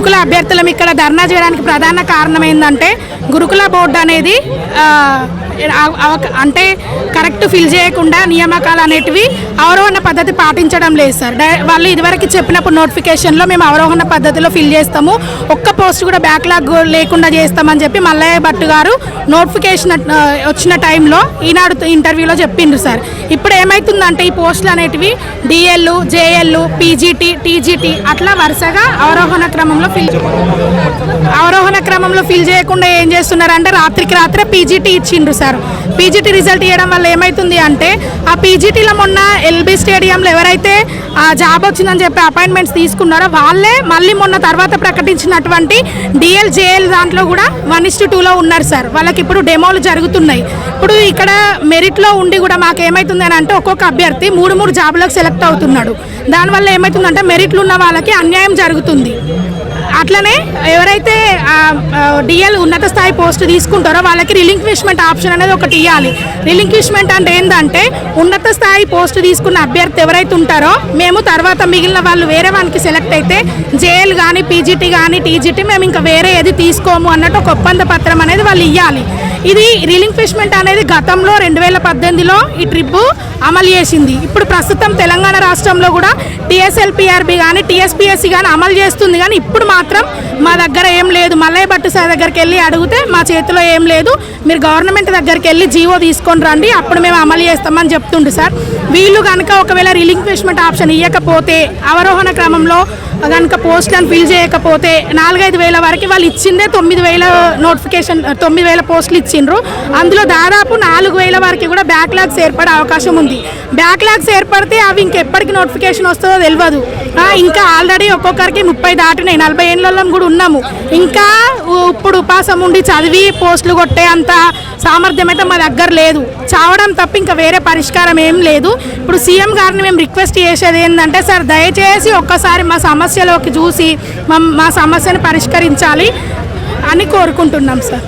గురుకుల అభ్యర్థులం ఇక్కడ ధర్నా చేయడానికి ప్రధాన కారణం ఏంటంటే గురుకుల బోర్డు అనేది అంటే కరెక్ట్ ఫిల్ చేయకుండా నియామకాలు అనేటివి అవరోహణ పద్ధతి పాటించడం లేదు సార్. డై- వాళ్ళు ఇదివరకు చెప్పినప్పుడు నోటిఫికేషన్లో మేము అవరోహణ పద్ధతిలో ఫిల్ చేస్తాము. ఒక్క పోస్ట్ కూడా బ్యాక్లాగ్ లేకుండా చేస్తామని చెప్పి మల్లయ్య భట్ గారు నోటిఫికేషన్ వచ్చిన టైంలో ఈనాడు ఇంటర్వ్యూలో చెప్పిండ్రు సార్. ఇప్పుడు ఏమవుతుందంటే ఈ పోస్టులు అనేటివి డిఎల్ జేఎల్ పీజీటీ టీజీటీ అట్లా వరుసగా అవరోహణ క్రమంలో ఫిల్ అవరోహణ క్రమంలో ఫిల్ చేయకుండా ఏం చేస్తున్నారంటే రాత్రికి రాత్రే పీజీటీ ఇచ్చిండ్రు సార్. పీజీటీ రిజల్ట్ ఇవ్వడం వల్ల ఏమవుతుంది అంటే ఆ పీజీటీలో మొన్న ఎల్బీ స్టేడియంలో ఎవరైతే ఆ జాబ్ వచ్చిందని చెప్పి అపాయింట్మెంట్స్ తీసుకున్నారో వాళ్ళే మళ్ళీ మొన్న తర్వాత ప్రకటించినటువంటి డిఎల్ జేఎల్ దాంట్లో కూడా వన్ ఇస్ టూలో ఉన్నారు సార్. వాళ్ళకి ఇప్పుడు డెమోలు జరుగుతున్నాయి. ఇప్పుడు ఇక్కడ మెరిట్లో ఉండి కూడా మాకు ఏమవుతుంది అని అంటే ఒక్కొక్క అభ్యర్థి మూడు మూడు జాబ్లకు సెలెక్ట్ అవుతున్నాడు. దానివల్ల ఏమవుతుందంటే మెరిట్లు ఉన్న వాళ్ళకి అన్యాయం జరుగుతుంది. అట్లనే ఎవరైతే డిఎల్ ఉన్నత స్థాయి పోస్ట్ తీసుకుంటారో వాళ్ళకి రిలింక్విష్మెంట్ ఆప్షన్ అనేది ఒకటి ఇవ్వాలి రిలింక్విష్మెంట్ అంటే ఏంటంటే ఉన్నత స్థాయి పోస్ట్ తీసుకున్న అభ్యర్థి ఎవరైతే ఉంటారో మేము తర్వాత మిగిలిన వాళ్ళు వేరే వానికి సెలెక్ట్ అయితే జేఎల్ కానీ పీజీటీ కానీ టీజీటీ మేము ఇంకా వేరే ఏది తీసుకోము అన్నట్టు ఒక ఒప్పంద పత్రం అనేది వాళ్ళు ఇవ్వాలి ఇది రిలింక్విష్మెంట్ అనేది గతంలో రెండు వేల పద్దెనిమిదిలో ఈ ట్రిప్ అమలు చేసింది. ఇప్పుడు ప్రస్తుతం తెలంగాణ రాష్ట్రంలో కూడా టీఎస్ఎల్పిఆర్బి కానీ టీఎస్పిఎస్సి కానీ అమలు చేస్తుంది. కానీ ఇప్పుడు మాత్రం మా దగ్గర ఏం లేదు. మల్లయ్య భట్టు సార్ దగ్గరికి వెళ్ళి అడిగితే మా చేతిలో ఏం లేదు. మీరు గవర్నమెంట్ దగ్గరికి వెళ్ళి జీవో తీసుకొని రండి. అప్పుడు మేము అమలు చేస్తామని చెప్తుండు సార్. వీళ్ళు కనుక ఒకవేళ రిలింక్విష్మెంట్ ఆప్షన్ ఇవ్వకపోతే అవరోహణ క్రమంలో కనుక పోస్టులను ఫిల్ చేయకపోతే నాలుగైదు వేల వరకు వాళ్ళు ఇచ్చిందే తొమ్మిది వేల నోటిఫికేషన్ తొమ్మిది వేల పోస్టులు ఇచ్చిండ్రు. అందులో దాదాపు నాలుగు వేల వరకు కూడా బ్యాక్లాగ్స్ ఏర్పడే అవకాశం ఉంది. బ్యాక్లాగ్స్ ఏర్పడితే అవి ఇంకెప్పటికి నోటిఫికేషన్ వస్తుందో తెలియదు ఇంకా ఆల్రెడీ ఒక్కొక్కరికి ముప్పై దాటినాయి. నలభై ఏళ్ళలో కూడా ఉన్నాము. ఇంకా ఇప్పుడు ఉపాసం ఉండి చదివి పోస్టులు కొట్టే అంత సామర్థ్యం అయితే మా దగ్గర లేదు. చావడం తప్ప ఇంకా వేరే పరిష్కారం ఏం లేదు. ఇప్పుడు సీఎం గారిని మేము రిక్వెస్ట్ చేసేది ఏంటంటే సార్ దయచేసి ఒక్కసారి మా సమస్య సమస్యలోకి చూసి మా మా సమస్యను పరిష్కరించాలి అని కోరుకుంటున్నాం సార్.